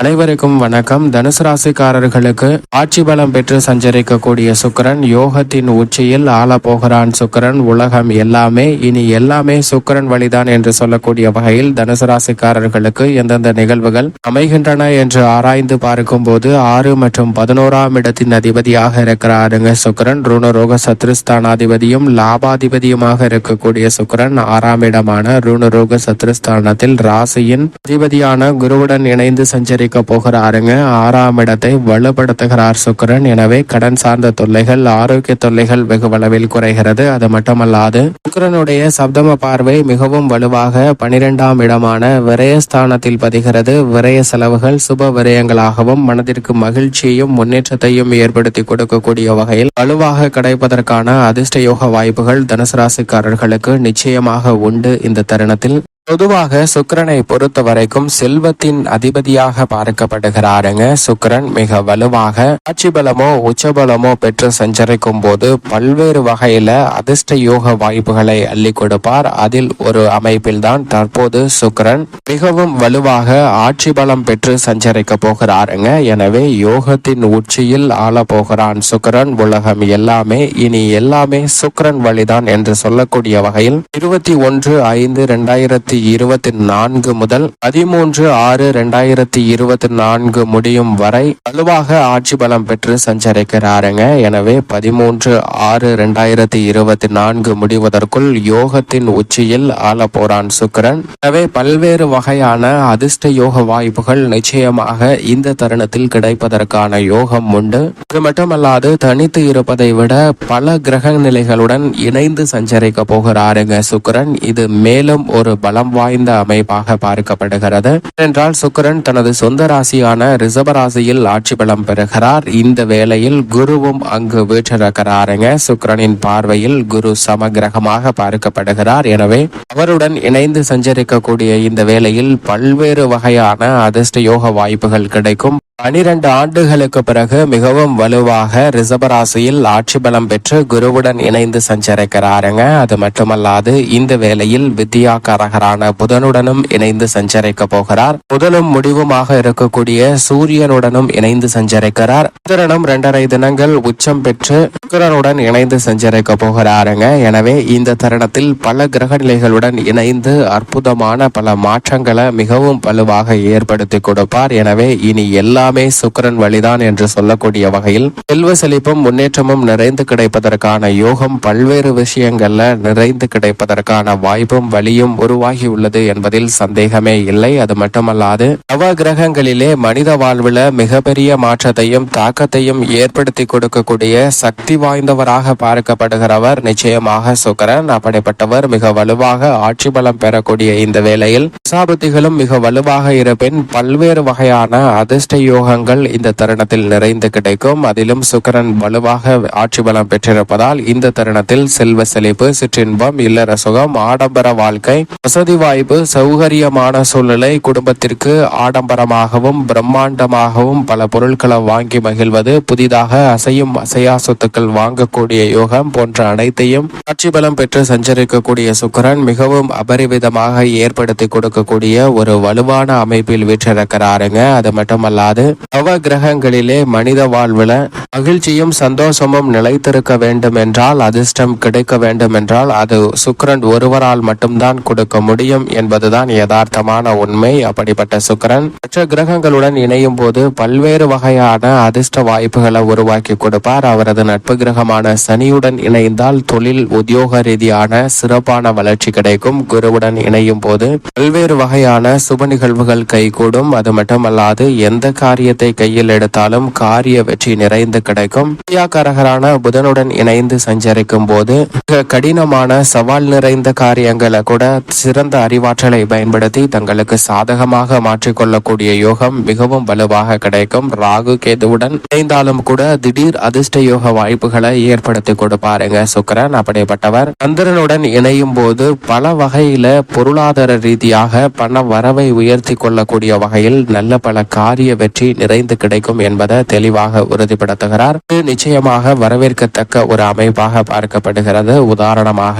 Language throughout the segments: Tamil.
அனைவருக்கும் வணக்கம். தனுசு ராசிக்காரர்களுக்கு ஆட்சி பலம் பெற்று சஞ்சரிக்கக்கூடிய சுக்கிரன் யோகத்தின் உச்சியில் ஆள போகிறான் சுக்கிரன். உலகம் எல்லாமே இனி எல்லாமே சுக்கிரன் வழிதான் என்று சொல்லக்கூடிய வகையில் தனுசு ராசிக்காரர்களுக்கு எந்தெந்த நிகழ்வுகள் அமைகின்றன என்று ஆராய்ந்து பார்க்கும் போது ஆறு மற்றும் பதினோராம் இடத்தின் அதிபதியாக இருக்கிறாருங்க சுக்கிரன். ருணரோக சத்ருஸ்தானாதிபதியும் லாபாதிபதியுமாக இருக்கக்கூடிய சுக்கரன். ஆறாம் இடமான ருணரோக சத்ருஸ்தானத்தில் ராசியின் அதிபதியான குருவுடன் இணைந்து சஞ்சரி சஞ்சரிக்க போகிறாருங்க ஆறாம் இடத்தை வலுப்படுத்துகிறார் சுக்கிரன். எனவே கடன் சார்ந்த தொல்லைகள் ஆரோக்கிய தொல்லைகள் வெகு அளவில் குறைகிறது. அது மட்டுமல்லாது சுக்கிரனுடைய சப்தம பார்வை மிகவும் வலுவாக பனிரெண்டாம் இடமான விரயஸ்தானத்தில் பதிகிறது. விரய செலவுகள் சுப விரயங்களாகவும் மனதிற்கு மகிழ்ச்சியையும் முன்னேற்றத்தையும் ஏற்படுத்தி கொடுக்கக்கூடிய வகையில் வலுவாக கிடைப்பதற்கான அதிர்ஷ்ட யோக வாய்ப்புகள் தனுசு ராசிக்காரர்களுக்கு நிச்சயமாக உண்டு இந்த தருணத்தில். பொதுவாக சுக்கரனை பொறுத்த வரைக்கும் செல்வத்தின் அதிபதியாக பார்க்கப்படுகிறாருங்க. சுக்கிரன் மிக வலுவாக ஆட்சி பலமோ உச்சபலமோ பெற்று சஞ்சரிக்கும் போது பல்வேறு வகையில அதிர்ஷ்ட யோக வாய்ப்புகளை அள்ளி கொடுப்பார். அதில் ஒரு அமைப்பில்தான் தற்போது சுக்கரன் மிகவும் வலுவாக ஆட்சி பலம் பெற்று சஞ்சரிக்க போகிறாருங்க. எனவே யோகத்தின் உச்சியில் ஆள போகிறான் சுக்கரன். உலகம் எல்லாமே இனி எல்லாமே சுக்கிரன் வழிதான் என்று சொல்லக்கூடிய வகையில் இருபத்தி ஒன்று ஐந்து இரண்டாயிரத்தி இருபத்தி நான்கு முதல் பதிமூன்று ஆறு இரண்டாயிரத்தி இருபத்தி நான்கு முடியும் வரை வலுவாக ஆட்சி பலம் பெற்று சஞ்சரிக்கிறாருங்க. எனவே பதிமூன்று ஆறு இரண்டாயிரத்தி இருபத்தி நான்கு முடிவதற்குள் யோகத்தின் உச்சியில் ஆள போறான் சுக்கரன். எனவே பல்வேறு வகையான அதிர்ஷ்ட யோக வாய்ப்புகள் நிச்சயமாக இந்த தருணத்தில் கிடைப்பதற்கான யோகம் உண்டு. அது மட்டுமல்லாது தனித்து இருப்பதை விட பல கிரக நிலைகளுடன் இணைந்து சஞ்சரிக்க போகிறாருங்க சுக்கிரன். இது மேலும் ஒரு பலம் வாய்ந்த அமைப்பாக பார்க்கப்படுகிறது. என்றால் சுக்கரன் தனது சொந்த ராசியான ரிசர்வ ராசியில் ஆட்சி பலம் பெறுகிறார். இந்த வேளையில் குருவும் அங்கு வீற்றிருக்கிறாருங்க. சுக்கிரனின் பார்வையில் குரு சமகிரகமாக பார்க்கப்படுகிறார். எனவே அவருடன் இணைந்து சஞ்சரிக்கக்கூடிய இந்த வேளையில் பல்வேறு வகையான அதிர்ஷ்ட யோக வாய்ப்புகள் கிடைக்கும். பனிரெண்டு ஆண்டுகளுக்கு பிறகு மிகவும் வலுவாக ரிசபராசியில் ஆட்சி பலம் பெற்று குருவுடன் இணைந்து சஞ்சரிக்கிறாருங்க. அது மட்டுமல்லாது இந்த வேளையில் வித்யாகாரகரான புதனுடனும் இணைந்து சஞ்சரிக்க போகிறார். புதனும் முடிவுமாக இருக்கக்கூடிய சூரியனுடனும் இணைந்து சஞ்சரிக்கிறார். புதனும் இரண்டரை தினங்கள் உச்சம் பெற்று சுக்கரனுடன் இணைந்து சஞ்சரிக்க போகிறாருங்க. எனவே இந்த தருணத்தில் பல கிரக நிலைகளுடன் இணைந்து அற்புதமான பல மாற்றங்களை மிகவும் வலுவாக ஏற்படுத்தி கொடுப்பார். எனவே இனி எல்லா எல்லாமே சுக்கரன் வழிதான் என்று சொல்லக்கூடிய வகையில் செல்வ செழிப்பும் முன்னேற்றமும் நிறைந்து கிடைப்பதற்கான யோகம் பல்வேறு விஷயங்கள்ல நிறைந்து கிடைப்பதற்கான வாய்ப்பும் வழியும் உருவாகி உள்ளது என்பதில் சந்தேகமே இல்லை. அது மட்டுமல்லாது நவ கிரகங்களிலே மனித வாழ்வுல மிகப்பெரிய மாற்றத்தையும் தாக்கத்தையும் ஏற்படுத்தி கொடுக்கக்கூடிய சக்தி வாய்ந்தவராக பார்க்கப்படுகிறவர் நிச்சயமாக சுக்கரன். அப்படிப்பட்டவர் மிக வலுவாக ஆட்சி பலம் பெறக்கூடிய இந்த வேளையில் சாபுத்திகளும் மிக வலுவாக இருப்பின் பல்வேறு வகையான அதிர்ஷ்ட யோகங்கள் இந்த தருணத்தில் நிறைந்து கிடைக்கும். அதிலும் சுக்கரன் வலுவாக ஆட்சி பலம் பெற்றிருப்பதால் இந்த தருணத்தில் செல்வ செழிப்பு சிற்றின்பம் இல்லற சுகம் ஆடம்பர வாழ்க்கை வசதி வாய்ப்பு சௌகரியமான சூழ்நிலை குடும்பத்திற்கு ஆடம்பரமாகவும் பிரம்மாண்டமாகவும் பல பொருட்களை வாங்கி மகிழ்வது புதிதாக அசையும் அசையா சொத்துக்கள் வாங்கக்கூடிய யோகம் போன்ற அனைத்தையும் ஆட்சி பலம் பெற்று சஞ்சரிக்கக்கூடிய சுக்கரன் மிகவும் அபரிவிதமாக ஏற்படுத்தி கொடுக்கக்கூடிய ஒரு வலுவான அமைப்பில் வீற்றிருக்கிறாருங்க. அது மட்டுமல்லாது நவ கிரகங்களிலே மனித வாழ்வுல மகிழ்ச்சியும் சந்தோஷமும் நிலைத்திருக்க வேண்டும் என்றால் அதிர்ஷ்டம் கிடைக்க வேண்டும் என்றால் அது சுக்கிரன் ஒருவரால் மட்டும்தான் கொடுக்க முடியும் என்பதுதான் யதார்த்தமான உண்மை. அப்படிப்பட்ட சுக்கரன் மற்ற கிரகங்களுடன் இணையும் போது பல்வேறு வகையான அதிர்ஷ்ட வாய்ப்புகளை உருவாக்கி கொடுப்பார். அவரது நட்பு கிரகமான சனியுடன் இணைந்தால் தொழில் உத்தியோக ரீதியான சிறப்பான வளர்ச்சி கிடைக்கும். குருவுடன் இணையும் போது பல்வேறு வகையான சுப நிகழ்வுகள் கைகூடும். அது மட்டுமல்லாது எந்த காரியத்தை கையில் எடுத்தாலும் காரிய வெற்றி நிறைந்து கிடைக்கும். வித்யாகாரகரான புதனுடன் இணைந்து சஞ்சரிக்கும் போது கடினமான சவால் நிறைந்த காரியங்களை கூட சிறந்த அறிவாற்றலை பயன்படுத்தி தங்களுக்கு சாதகமாக மாற்றிக்கொள்ளக்கூடிய யோகம் மிகவும் வலுவாக கிடைக்கும். ராகு கேதுவுடன் இணைந்தாலும் கூட திடீர் அதிர்ஷ்ட யோக வாய்ப்புகளை ஏற்படுத்தி கொடுப்பாருங்க. சுக்கிரன் அப்படிப்பட்டவர். சந்திரனுடன் இணையும் போது பல வகையில பொருளாதார ரீதியாக பண வரவை உயர்த்தி கொள்ளக்கூடிய வகையில் நல்ல பல காரிய வெற்றி வெற்றி நிறைந்து கிடைக்கும் என்பதை தெளிவாக உறுதிப்படுத்துகிறார். இது நிச்சயமாக வரவேற்கத்தக்க ஒரு அமைப்பாக பார்க்கப்படுகிறது. உதாரணமாக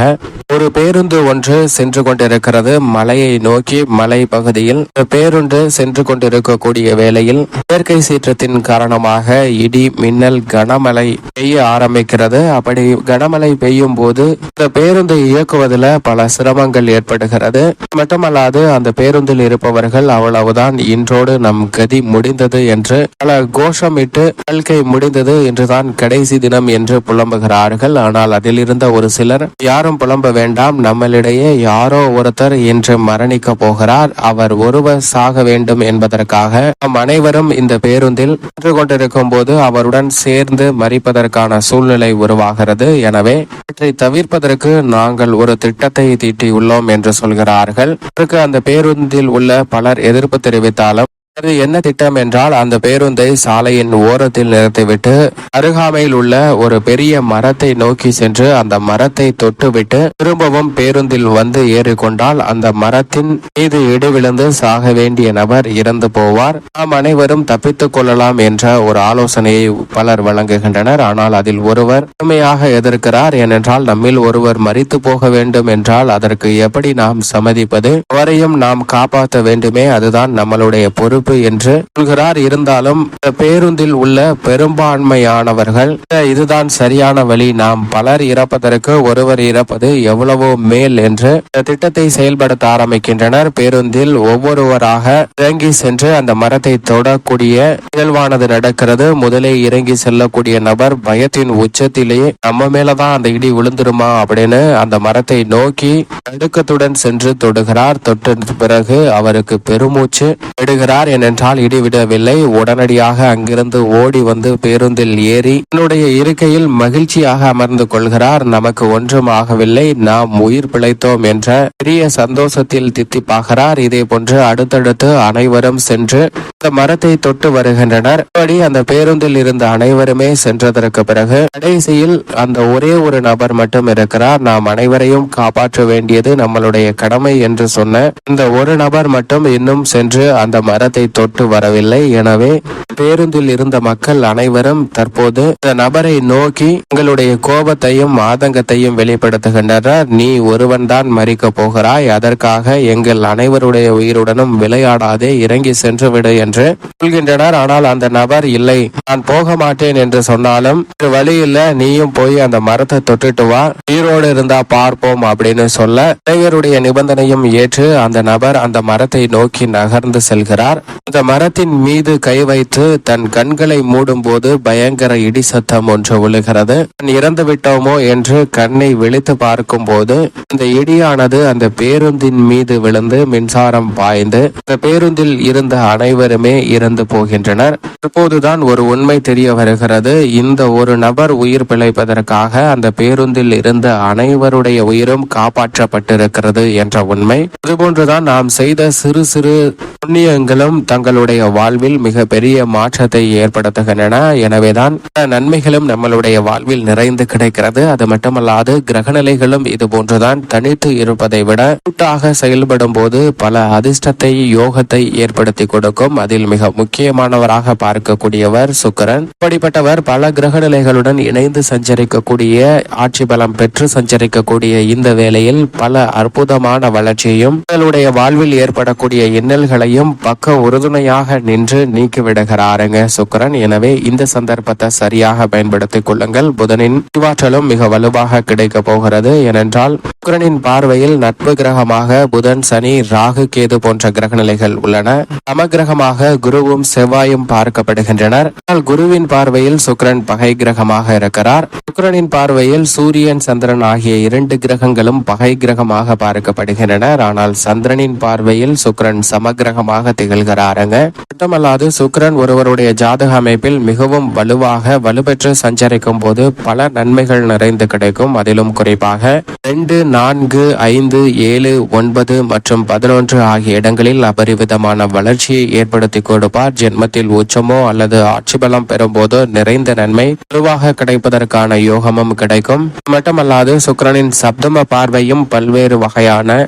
ஒரு பேருந்து ஒன்று சென்று கொண்டிருக்கிறது. மலையை நோக்கி மலை பகுதியில் பேருந்து சென்று கொண்டிருக்கக்கூடிய வேளையில் இயற்கை சீற்றத்தின் காரணமாக இடி மின்னல் கனமழை பெய்ய ஆரம்பிக்கிறது. அப்படி கனமழை பெய்யும் போது இந்த பேருந்து இயக்குவதில் பல சிரமங்கள் ஏற்படுகிறது. மட்டுமல்லாது அந்த பேருந்தில் இருப்பவர்கள் அவ்வளவுதான் இன்றோடு நம் கதி முடிந்தது என்று பல கோஷமிட்டு வாழ்க்கை முடிந்தது என்றுதான் கடைசி தினம் என்று புலம்புகிறார்கள். ஆனால் அதில் இருந்த ஒரு சிலர் யாரும் புலம்ப வேண்டாம் நம்மளிடையே யாரோ ஒருத்தர் இன்று மரணிக்க போகிறார். அவர் ஒருவர் சாக வேண்டும் என்பதற்காக நம் அனைவரும் இந்த பேருந்தில் சென்று கொண்டிருக்கும் போது அவருடன் சேர்ந்து மறிப்பதற்கான சூழ்நிலை உருவாகிறது. எனவே இவற்றை தவிர்ப்பதற்கு நாங்கள் ஒரு திட்டத்தை தீட்டியுள்ளோம் என்று சொல்கிறார்கள். அதற்கு அந்த பேருந்தில் உள்ள பலர் எதிர்ப்பு தெரிவித்தாலும் அது என்ன திட்டம் என்றால் அந்த பேருந்தை சாலையின் ஓரத்தில் நிறுத்திவிட்டு அருகாமையில் உள்ள ஒரு பெரிய மரத்தை நோக்கி சென்று அந்த மரத்தை தொட்டுவிட்டு திரும்பவும் பேருந்தில் வந்து ஏறிக்கொண்டால் அந்த மரத்தின் மீது இடுவிழுந்து சாக வேண்டிய நபர் இறந்து போவார். நாம் அனைவரும் தப்பித்துக் கொள்ளலாம் என்ற ஒரு ஆலோசனையை பலர் வழங்குகின்றனர். ஆனால் அதில் ஒருவர் உண்மையாக எதிர்க்கிறார். ஏனென்றால் நம்மில் ஒருவர் மறித்து போக வேண்டும் என்றால் அதற்கு எப்படி நாம் சம்மதிப்பது? அவரையும் நாம் காப்பாற்ற வேண்டுமே. அதுதான் நம்மளுடைய பொறுப்பு. என்று சொல்கிறார். இருந்தாலும் பேருந்தில் உள்ள பெரும்பான்மையானவர்கள் இதுதான் சரியான வழி. நாம் பலர் இறப்பதற்கு ஒருவர் இறப்பது எவ்வளவோ மேல் என்று திட்டத்தை செயல்படுத்த ஆரம்பிக்கின்றனர். பேருந்தில் ஒவ்வொருவராக இறங்கி சென்று அந்த மரத்தை தொடக்கூடிய நிகழ்வானது நடக்கிறது. முதலே இறங்கி செல்லக்கூடிய நபர் பயத்தின் உச்சத்திலேயே நம்ம மேலதான் அந்த இடி விழுந்துருமா? அப்படின்னு அந்த மரத்தை நோக்கி நடுக்கத்துடன் சென்று தொடுகிறார். தொட்ட பிறகு அவருக்கு பெருமூச்சு விடுகிறார் ஏனென்றால் இடிவிடவில்லை. உடனடியாக அங்கிருந்து ஓடி வந்து பேருந்தில் ஏறி தன்னுடைய இருக்கையில் மகிழ்ச்சியாக அமர்ந்து கொள்கிறார். நமக்கு ஒன்றும் ஆகவில்லை. நாம் உயிர் பிழைத்தோம் என்ற பெரிய சந்தோஷத்தில் தித்திப்பாகிறார் இதே போன்று அடுத்தடுத்து அனைவரும் சென்று இந்த மரத்தை தொட்டு வருகின்றனர். இப்படி அந்த பேருந்தில் இருந்த அனைவருமே சென்றதற்கு பிறகு கடைசியில் அந்த ஒரே ஒரு நபர் மட்டும் இருக்கிறார். நாம் அனைவரையும் காப்பாற்ற வேண்டியது நம்மளுடைய கடமை என்று சொன்ன இந்த ஒரு நபர் மட்டும் இன்னும் சென்று அந்த மரத்தை தொட்டு வரவில்லை. எனவே பேருந்தில் இருந்த மக்கள் அனைவரும் தற்போது இந்த நபரை நோக்கி உங்களுடைய கோபத்தையும் ஆதங்கத்தையும் வெளிப்படுத்துகின்றனர். நீ ஒருவன் தான் மறிக்க போகிறாய். அதற்காக எங்கள் அனைவருடைய உயிருடனும் விளையாடாதே. இறங்கி சென்று விடு என்று சொல்கின்றனர். ஆனால் அந்த நபர் இல்லை நான் போக மாட்டேன் என்று சொன்னாலும் வழி இல்ல. நீயும் போய் அந்த மரத்தை தொட்டுட்டு வா. உயிரோடு இருந்தா பார்ப்போம் அப்படின்னு சொல்ல அனைவருடைய நிபந்தனையும் ஏற்று அந்த நபர் அந்த மரத்தை நோக்கி நகர்ந்து செல்கிறார். அந்த மரத்தின் மீது கை வைத்து தன் கண்களை மூடும் போது பயங்கர இடி சத்தம் ஒன்று விழுகிறது. இறந்து விட்டோமோ? என்று கண்ணை விழித்து பார்க்கும் போது அந்த இடியானது அந்த பேருந்தின் மீது விழுந்து மின்சாரம் பாய்ந்து அந்த பேருந்தில் இருந்த அனைவருமே இறந்து போகின்றனர். தற்போதுதான் ஒரு உண்மை தெரிய வருகிறது. இந்த ஒரு நபர் உயிர் பிழைப்பதற்காக அந்த பேருந்தில் இருந்த அனைவருடைய உயிரும் காப்பாற்றப்பட்டிருக்கிறது என்ற உண்மை. இதுபோன்றுதான் நாம் செய்த சிறு சிறு புண்ணியங்களும் தங்களுடைய வாழ்வில் மிக பெரிய மாற்றத்தை ஏற்படுத்துகின்றன. எனவேதான் நன்மைகளும் நம்மளுடைய வாழ்வில் நிறைந்து கிடைக்கிறது. அது மட்டுமல்லாது கிரகநிலைகளும் இது போன்றுதான் தனித்து இருப்பதை விட கூட்டாக செயல்படும் போது பல அதிர்ஷ்டத்தை யோகத்தை ஏற்படுத்தி கொடுக்கும். அதில் மிக முக்கியமானவராக பார்க்கக்கூடியவர் சுக்கரன். இப்படிப்பட்டவர் பல கிரகநிலைகளுடன் இணைந்து சஞ்சரிக்கக்கூடிய ஆட்சி பலம் பெற்று சஞ்சரிக்கக்கூடிய இந்த வேளையில் பல அற்புதமான வளர்ச்சியையும் தங்களுடைய வாழ்வில் ஏற்படக்கூடிய இன்னல்களையும் பக்க உறுதுணையாக நின்று நீக்கிவிடுகிறாருங்க. சுக்கிரன் எனவே இந்த சந்தர்ப்பத்தை சரியாக பயன்படுத்திக் கொள்ளுங்கள். புதனின் அறிவாற்றலும் மிக வலுவாக கிடைக்க போகிறது. ஏனென்றால் சுக்கிரனின் பார்வையில் நட்பு கிரகமாக புதன் சனி ராகு கேது போன்ற கிரகநிலைகள் உள்ளன. சமகிரகமாக குருவும் செவ்வாயும் பார்க்கப்படுகின்றனர். ஆனால் குருவின் பார்வையில் சுக்கரன் பகை கிரகமாக இருக்கிறார். சுக்கிரனின் பார்வையில் சூரியன் சந்திரன் ஆகிய இரண்டு கிரகங்களும் பகை கிரகமாக பார்க்கப்படுகின்றனர். ஆனால் சந்திரனின் பார்வையில் சுக்கிரன் சமகிரகமாக வராருங்க. மட்டுமல்லாது சுக்கரன் ஒருவருடைய ஜாதக அமைப்பில் மிகவும் வலுவாக வலுப்பெற்று சஞ்சரிக்கும் போது பல நன்மைகள் நிறைந்து கிடைக்கும். அதிலும் குறிப்பாக ரெண்டு நான்கு ஐந்து ஏழு ஒன்பது மற்றும் பதினொன்று ஆகிய இடங்களில் அபரிவிதமான வளர்ச்சியை ஏற்படுத்தி கொடுப்பார். ஜென்மத்தில் உச்சமோ அல்லது ஆட்சி பலம் பெறும்போதோ நிறைந்த நன்மை வலுவாக கிடைப்பதற்கான யோகமும் கிடைக்கும். மட்டுமல்லாது சுக்கரனின் சப்தம பார்வையும் பல்வேறு வகையான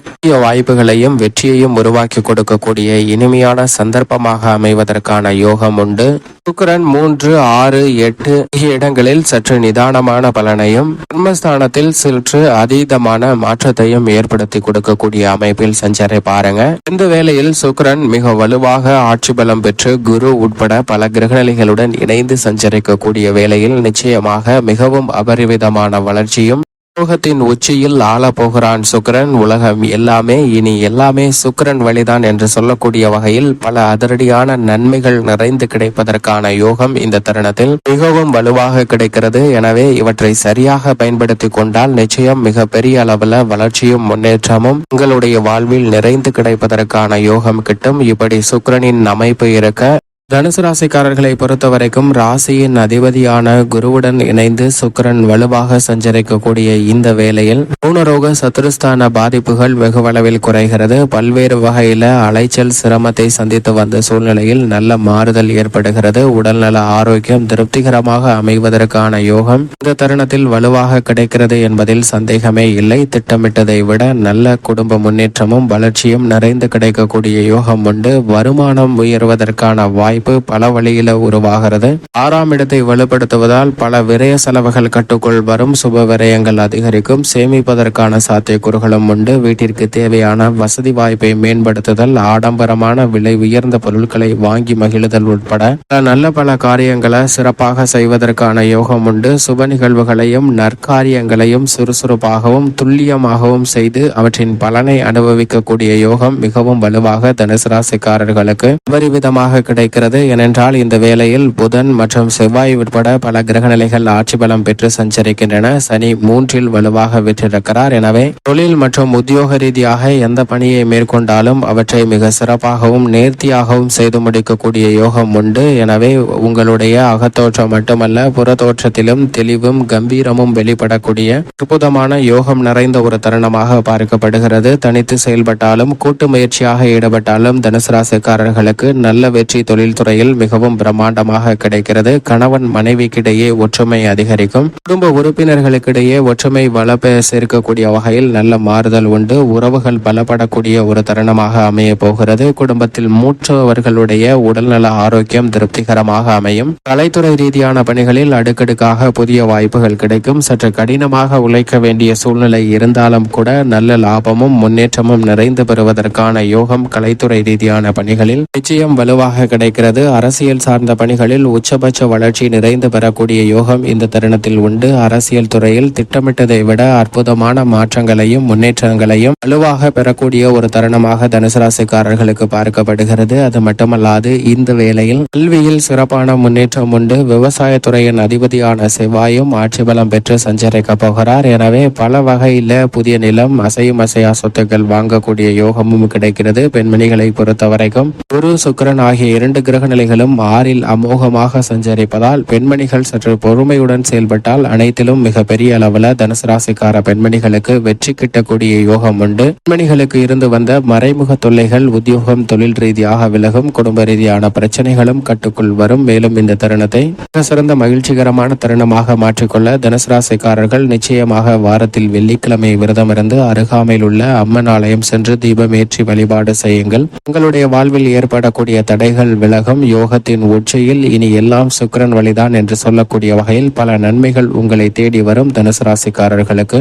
வாய்ப்புகளையும் வெற்றியையும் உருவாக்கி கொடுக்கக்கூடிய இனிமையான சந்தர்ப்பமாக அமைவதற்கான யோகம் உண்டு. சுக்கரன் மூன்று ஆறு எட்டு இடங்களில் சற்று நிதானமான பலனையும் கர்மஸ்தானத்தில் சற்று அதீதமான மாற்றத்தையும் ஏற்படுத்தி கொடுக்கக்கூடிய அமைப்பில் சஞ்சரை பாருங்க. இந்த வேளையில் சுக்கரன் மிக வலுவாக ஆட்சி பலம் பெற்று குரு உட்பட பல கிரகநிலைகளுடன் இணைந்து சஞ்சரிக்கக்கூடிய வேளையில் நிச்சயமாக மிகவும் அபரிவிதமான வளர்ச்சியும் யோகத்தின் உச்சியில் ஆள போகிறான் சுக்கிரன். உலகம் எல்லாமே இனி எல்லாமே சுக்கரன் வழிதான் என்று சொல்லக்கூடிய வகையில் பல அதிரடியான நன்மைகள் நிறைந்து கிடைப்பதற்கான யோகம் இந்த தருணத்தில் மிகவும் வலுவாக கிடைக்கிறது. எனவே இவற்றை சரியாக பயன்படுத்தி கொண்டால் நிச்சயம் மிக பெரிய அளவுல வளர்ச்சியும் முன்னேற்றமும் உங்களுடைய வாழ்வில் நிறைந்து கிடைப்பதற்கான யோகம் கிட்டும். இப்படி சுக்கரனின் அமைப்பு இருக்க தனுசு ராசிக்காரர்களை பொறுத்த வரைக்கும் ராசியின் அதிபதியான குருவுடன் இணைந்து சுக்கிரன் வலுவாக சஞ்சரிக்கக்கூடிய இந்த வேளையில் பூனரோக சத்துருஸ்தான பாதிப்புகள் வெகுவளவில் குறைகிறது. பல்வேறு வகையில அலைச்சல் சிரமத்தை சந்தித்து வந்த சூழ்நிலையில் நல்ல மாறுதல் ஏற்படுகிறது. உடல்நல ஆரோக்கியம் திருப்திகரமாக அமைவதற்கான யோகம் இந்த தருணத்தில் வலுவாக கிடைக்கிறது என்பதில் சந்தேகமே இல்லை. திட்டமிட்டதை விட நல்ல குடும்ப முன்னேற்றமும் வளர்ச்சியும் நிறைந்து கிடைக்கக்கூடிய யோகம் உண்டு. வருமானம் உயர்வதற்கான வாய்ப்பு பல வழியில உருவாகிறது. ஆறாம் இடத்தை வலுப்படுத்துவதால் பல விரய செலவுகள் கட்டுக்குள் வரும் சுப விரயங்கள் அதிகரிக்கும். சேமிப்பதற்கான சாத்தியக்கூறுகளும் உண்டு. வீட்டிற்கு தேவையான வசதி வாய்ப்பை மேம்படுத்துதல் ஆடம்பரமான விலை உயர்ந்த பொருட்களை வாங்கி மகிழுதல் உட்பட நல்ல பல காரியங்களை சிறப்பாக செய்வதற்கான யோகம் உண்டு. சுப நிகழ்வுகளையும் நற்காரியங்களையும் சுறுசுறுப்பாகவும் துல்லியமாகவும் செய்து அவற்றின் பலனை அனுபவிக்கக்கூடிய யோகம் மிகவும் வலுவாக தனுசு ராசிக்காரர்களுக்கு அபரிவிதமாக கிடைக்கிறது. ஏனென்றால் இந்த வேளையில் புதன் மற்றும் செவ்வாய் உட்பட பல கிரகநிலைகள் ஆட்சி பலம் பெற்று சஞ்சரிக்கின்றன. சனி மூன்றில் வலுவாக விற்றிருக்கிறார். எனவே தொழில் மற்றும் உத்தியோக ரீதியாக எந்த பணியை மேற்கொண்டாலும் அவற்றை மிக சிறப்பாகவும் நேர்த்தியாகவும் செய்து முடிக்கக்கூடிய யோகம் உண்டு. எனவே உங்களுடைய அகத்தோற்றம் மட்டுமல்ல புறத்தோற்றத்திலும் தெளிவும் கம்பீரமும் வெளிப்படக்கூடிய அற்புதமான யோகம் நிறைந்த ஒரு தருணமாக பார்க்கப்படுகிறது. தனித்து செயல்பட்டாலும் கூட்டு முயற்சியாக ஈடுபட்டாலும் தனுசு ராசிக்காரர்களுக்கு நல்ல வெற்றி தொழில் துறையில் மிகவும் பிரம்மாண்டமாக கிடைக்கிறது. கணவன் மனைவிக்கிடையே ஒற்றுமை அதிகரிக்கும். குடும்ப உறுப்பினர்களுக்கிடையே ஒற்றுமை வளப்ப சேர்க்கக்கூடிய வகையில் நல்ல மாறுதல் உண்டு. உறவுகள் பலப்படக்கூடிய ஒரு தருணமாக அமைய போகிறது. குடும்பத்தில் மூற்றவர்களுடைய உடல்நல ஆரோக்கியம் திருப்திகரமாக அமையும். கலைத்துறை ரீதியான பணிகளில் அடுக்கடுக்காக புதிய வாய்ப்புகள் கிடைக்கும். சற்று கடினமாக உழைக்க வேண்டிய சூழ்நிலை இருந்தாலும் கூட நல்ல லாபமும் முன்னேற்றமும் நிறைந்து பெறுவதற்கான யோகம் கலைத்துறை ரீதியான பணிகளில் நிச்சயம் வலுவாக கிடைக்கிறது. அரசியல் சார்ந்த பணிகளில் உச்சபட்ச வளர்ச்சி நிறைந்து பெறக்கூடிய யோகம் இந்த தருணத்தில் உண்டு. அரசியல் துறையில் திட்டமிட்டதை விட அற்புதமான மாற்றங்களையும் முன்னேற்றங்களையும் வலுவாக பெறக்கூடிய ஒரு தருணமாக தனுசு ராசிக்காரர்களுக்கு பார்க்கப்படுகிறது. அது மட்டுமல்லாது இந்த வேளையில் கல்வியில் சிறப்பான முன்னேற்றம் உண்டு. விவசாயத்துறையின் அதிபதியான செவ்வாயும் ஆட்சி பலம் பெற்று சஞ்சரிக்க போகிறார். எனவே பல வகையில புதிய நிலம் அசையும் அசையா சொத்துக்கள் வாங்கக்கூடிய யோகமும் கிடைக்கிறது. பெண்மணிகளை பொறுத்தவரைக்கும் குரு சுக்கிரன் ஆகிய இரண்டு கிரக நிலைகளும் ஆறில் அமோகமாக சஞ்சரிப்பதால் பெண்மணிகள் சற்று பொறுமையுடன் செயல்பட்டால் அனைத்திலும் மிக பெரிய அளவில் தனுசு ராசிக்கார பெண்மணிகளுக்கு வெற்றி கிட்டக்கூடிய யோகம் உண்டு. பெண்மணிகளுக்கு இருந்து வந்த மறைமுக தொல்லைகள் உத்தியோகம் தொழில் ரீதியாக விலகும் குடும்ப ரீதியான பிரச்சனைகளும் கட்டுக்குள் வரும். மேலும் இந்த தருணத்தை சிறந்த மகிழ்ச்சிகரமான தருணமாக மாற்றிக்கொள்ள தனுசு ராசிக்காரர்கள் நிச்சயமாக வாரத்தில் வெள்ளிக்கிழமை விரதம் இருந்து அருகாமையில் உள்ள அம்மன் ஆலயம் சென்று தீபம் ஏற்றி வழிபாடு செய்யுங்கள். உங்களுடைய வாழ்வில் ஏற்படக்கூடிய தடைகள் உலகம் யோகத்தின் உச்சியில் இனி எல்லாம் சுக்கரன் வழிதான் என்று சொல்லக்கூடிய வகையில் பல நன்மைகள் உங்களை தேடி வரும் தனுசு ராசிக்காரர்களுக்கு.